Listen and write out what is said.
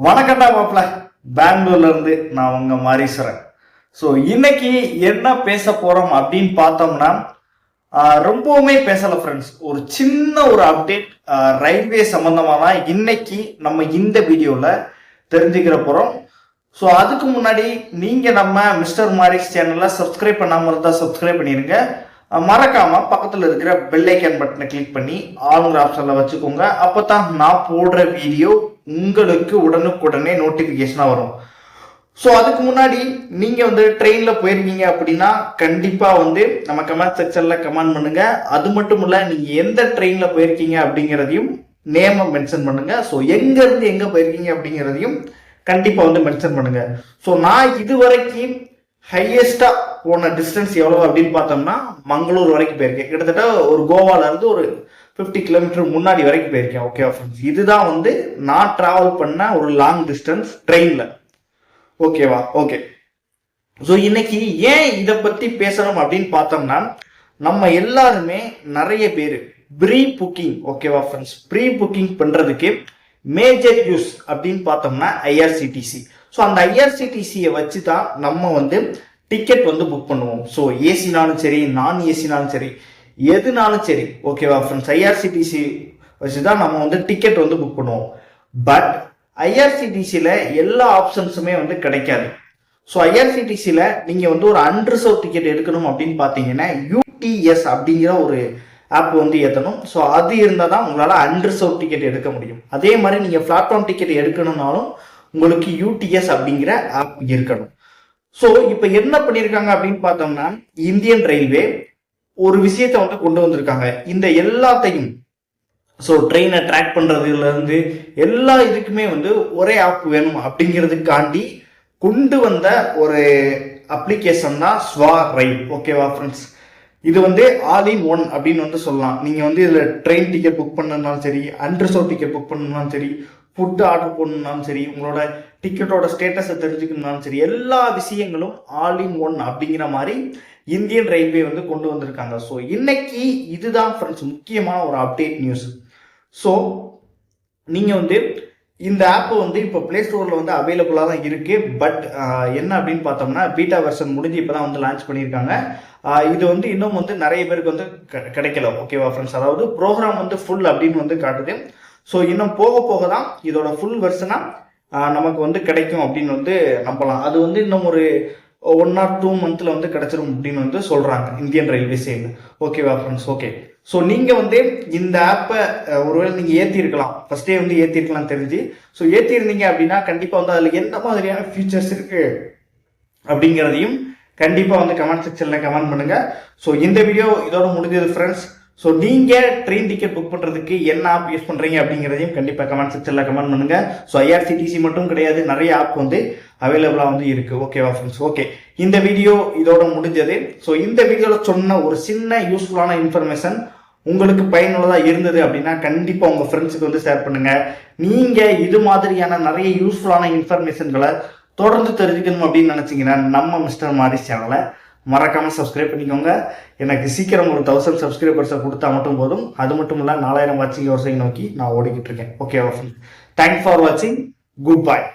வணக்கம்டா மாப்பிள. பெங்களூர்ல இருந்து நான் உங்க மாரீஸ்வரன். ஸோ இன்னைக்கு என்ன பேச போறோம் அப்படின்னு பார்த்தோம்னா ரொம்பவுமே பேசல ஃப்ரெண்ட்ஸ் ஒரு சின்ன ஒரு அப்டேட் ரயில்வே சம்பந்தமாக தான் இன்னைக்கு நம்ம இந்த வீடியோவில் தெரிஞ்சுக்கிற போகிறோம் ஸோ அதுக்கு முன்னாடி நீங்கள் நம்ம மிஸ்டர் மாரிஸ் சேனலை சப்ஸ்கிரைப் பண்ணாமல் இருந்தால் சப்ஸ்கிரைப் பண்ணிடுங்க மறக்காமல் பக்கத்தில் இருக்கிற பெல்லைக்கன் பட்டனை கிளிக் பண்ணி ஆளுங்கிற ஆப்ஷனில் வச்சுக்கோங்க. அப்போ தான் நான் போடுற வீடியோ உங்களுக்கு உடனுக்குடனே நோட்டிஃபிகேஷனாக வரும். ஸோ அதுக்கு முன்னாடி நீங்கள் வந்து ட்ரெயினில் போயிருக்கீங்க அப்படின்னா கண்டிப்பாக வந்து நம்ம கமெண்ட் செக்ஷனில் கமெண்ட் பண்ணுங்கள் அது மட்டும் இல்லை நீங்கள் எந்த ட்ரெயினில் போயிருக்கீங்க அப்படிங்கிறதையும் நேமை மென்ஷன் பண்ணுங்கள் ஸோ எங்கேருந்து எங்கே போயிருக்கீங்க அப்படிங்கிறதையும் கண்டிப்பாக வந்து மென்ஷன் பண்ணுங்கள் ஸோ நான் இது வரைக்கும் ஹையஸ்டா போன டிஸ்டன்ஸ் எவ்வளோ அப்படின்னு பார்த்தோம்னா மங்களூர் வரைக்கும் போயிருக்கேன். கிட்டத்தட்ட ஒரு கோவால இருந்து ஒரு 50 கிலோமீட்டர் முன்னாடி வரைக்கும் போயிருக்கேன் ஓகேவா ஃப்ரெண்ட்ஸ் இதுதான் வந்து நான் ட்ராவல் பண்ண ஒரு லாங் டிஸ்டன்ஸ் ட்ரெயினில் ஓகேவா ஓகே ஸோ இன்னைக்கு ஏன் இதை பற்றி பேசணும் அப்படின்னு பார்த்தோம்னா நம்ம எல்லாருமே நிறைய பேர் ப்ரீ புக்கிங் ஓகேவா ஃப்ரெண்ட்ஸ் ப்ரீ புக்கிங் பண்ணுறதுக்கு மேஜர் யூஸ் அப்படின்னு பார்த்தோம்னா ஐஆர்சிடிசி ஸோ அந்த ஐஆர்சிடிசியை வச்சு தான் நம்ம வந்து டிக்கெட் வந்து புக் பண்ணுவோம். ஸோ ஏசினாலும் சரி நான் ஏசினாலும் சரி எதுனாலும் சரி ஓகேவா ஃப்ரெண்ட்ஸ் ஐஆர்சிடிசி வச்சு தான் நம்ம வந்து டிக்கெட் வந்து புக் பண்ணுவோம். பட் ஐஆர்சிடிசியில் எல்லா ஆப்ஷன்ஸுமே வந்து கிடைக்காது. ஸோ ஐஆர்சிடிசியில் நீங்கள் வந்து ஒரு அன்ரிசர்வ் டிக்கெட் எடுக்கணும் அப்படின்னு பார்த்தீங்கன்னா யூடிஎஸ் அப்படிங்கிற ஒரு ஆப் வந்து ஏற்றணும் ஸோ அது இருந்தால் தான் உங்களால் அன்ரிசர்வ் டிக்கெட் எடுக்க முடியும். அதே மாதிரி நீங்கள் பிளாட்ஃபார்ம் டிக்கெட் எடுக்கணும்னாலும் உங்களுக்கு யூடிஎஸ் அப்படிங்கிற ஆப் இருக்கணும். ஸோ இப்போ என்ன பண்ணியிருக்காங்க அப்படின்னு பார்த்தோம்னா இந்தியன் ரயில்வே ஒரு விஷயத்தை வந்து கொண்டு வந்திருக்காங்க. இந்த எல்லாத்தையும் ஸோ ட்ரெயினை ட்ராக் பண்ணுறதுல இருந்து எல்லா இதுக்குமே வந்து ஒரே ஆப் வேணும் அப்படிங்கிறதுக்காண்டி கொண்டு வந்த ஒரு அப்ளிகேஷன் தான் ஸ்வா ரைட் ஓகேவா ஃப்ரெண்ட்ஸ் இது வந்து ஆல் இன் ஒன் அப்படின்னு வந்து சொல்லலாம். நீங்கள் வந்து இதில் ட்ரெயின் டிக்கெட் புக் பண்ணனாலும் சரி அன்ரிசர்வ் டிக்கெட் புக் பண்ணனாலும் சரி ஃபுட்டு ஆர்டர் பண்ணணும்னாலும் சரி உங்களோட டிக்கெட்டோட ஸ்டேட்டஸை தெரிஞ்சுக்கணும்னாலும் சரி எல்லா விஷயங்களும் ஆல் இன் ஒன் அப்படிங்கிற மாதிரி இந்தியன் ரயில்வே வந்து கொண்டு வந்திருக்காங்க. ஸோ இன்னைக்கு இதுதான் ஃப்ரெண்ட்ஸ் முக்கியமான ஒரு அப்டேட் நியூஸ் ஸோ நீங்கள் வந்து இந்த ஆப் வந்து இப்போ ப்ளே ஸ்டோரில் வந்து அவைலபிளாக தான் இருக்குது பட் என்ன அப்படின்னு பார்த்தோம்னா பீட்டா வெர்ஷன் முடிஞ்சு இப்போ தான் வந்து லான்ச் பண்ணியிருக்காங்க. இது வந்து இன்னும் வந்து நிறைய பேருக்கு வந்து க- கிடைக்கல. ஓகேவா ஃப்ரெண்ட்ஸ் அதாவது ப்ரோக்ராம் வந்து ஃபுல் அப்படின்னு வந்து காட்டுது. ஸோ இன்னும் போக போக தான் இதோட ஃபுல் வெர்ஷனாக நமக்கு வந்து கிடைக்கும் அப்படின்னு வந்து நம்பலாம். அது வந்து இன்னும் ஒரு ஒன் ஆர் டூ மந்த்தில் வந்து கிடச்சிரும் அப்படின்னு வந்து சொல்கிறாங்க இந்தியன் ரயில்வே சைடில் ஓகேவா ஃப்ரெண்ட்ஸ் ஓகே ஸோ நீங்கள் வந்து இந்த ஆப்பை ஒருவேளை நீங்கள் ஏற்றிருக்கலாம் ஃபஸ்ட்டே வந்து ஏற்றிருக்கலாம் தெரிஞ்சு. ஸோ ஏற்றிருந்தீங்க அப்படின்னா கண்டிப்பாக வந்து அதில் எந்த மாதிரியான ஃபீச்சர்ஸ் இருக்குது அப்படிங்கிறதையும் கண்டிப்பாக வந்து கமெண்ட் செக்ஷனில் கமெண்ட் பண்ணுங்கள் ஸோ இந்த வீடியோ இதோட முடிஞ்சது ஃப்ரெண்ட்ஸ் ஸோ நீங்கள் ட்ரெயின் டிக்கெட் புக் பண்ணுறதுக்கு என்ன ஆப் யூஸ் பண்ணுறீங்க அப்படிங்கிறதையும் கண்டிப்பாக கமெண்ட் செக்ஷனில் கமெண்ட் பண்ணுங்க. ஸோ ஐஆர்சிடிசி மட்டும் கிடையாது நிறைய ஆப் வந்து அவைலபிளாக வந்து இருக்கு. ஓகேவா ஃப்ரெண்ட்ஸ் ஓகே இந்த வீடியோ இதோட முடிஞ்சது. ஸோ இந்த வீடியோவில் சொன்ன ஒரு சின்ன யூஸ்ஃபுல்லான இன்ஃபர்மேஷன் உங்களுக்கு பயனுள்ளதாக இருந்தது அப்படின்னா கண்டிப்பாக உங்கள் ஃப்ரெண்ட்ஸுக்கு வந்து ஷேர் பண்ணுங்கள் நீங்கள் இது மாதிரியான நிறைய யூஸ்ஃபுல்லான இன்ஃபர்மேஷன்களை தொடர்ந்து தெரிஞ்சுக்கணும் அப்படின்னு நினச்சிங்கன்னா நம்ம மிஸ்டர் மாரிஸ் சேனலை மறக்காமல் சப்ஸ்கிரைப் பண்ணிக்கோங்க. எனக்கு சீக்கிரம் ஒரு தௌசண்ட் சப்ஸ்கிரைபர்ஸை கொடுத்தா மட்டும் போதும். அது மட்டும் இல்லை நாலாயிரம் வாட்சிங் வருஷம் நோக்கி நான் ஓடிக்கிட்டு இருக்கேன். ஓகே தேங்க்ஸ் ஃபார் வாட்சிங் குட் பாய்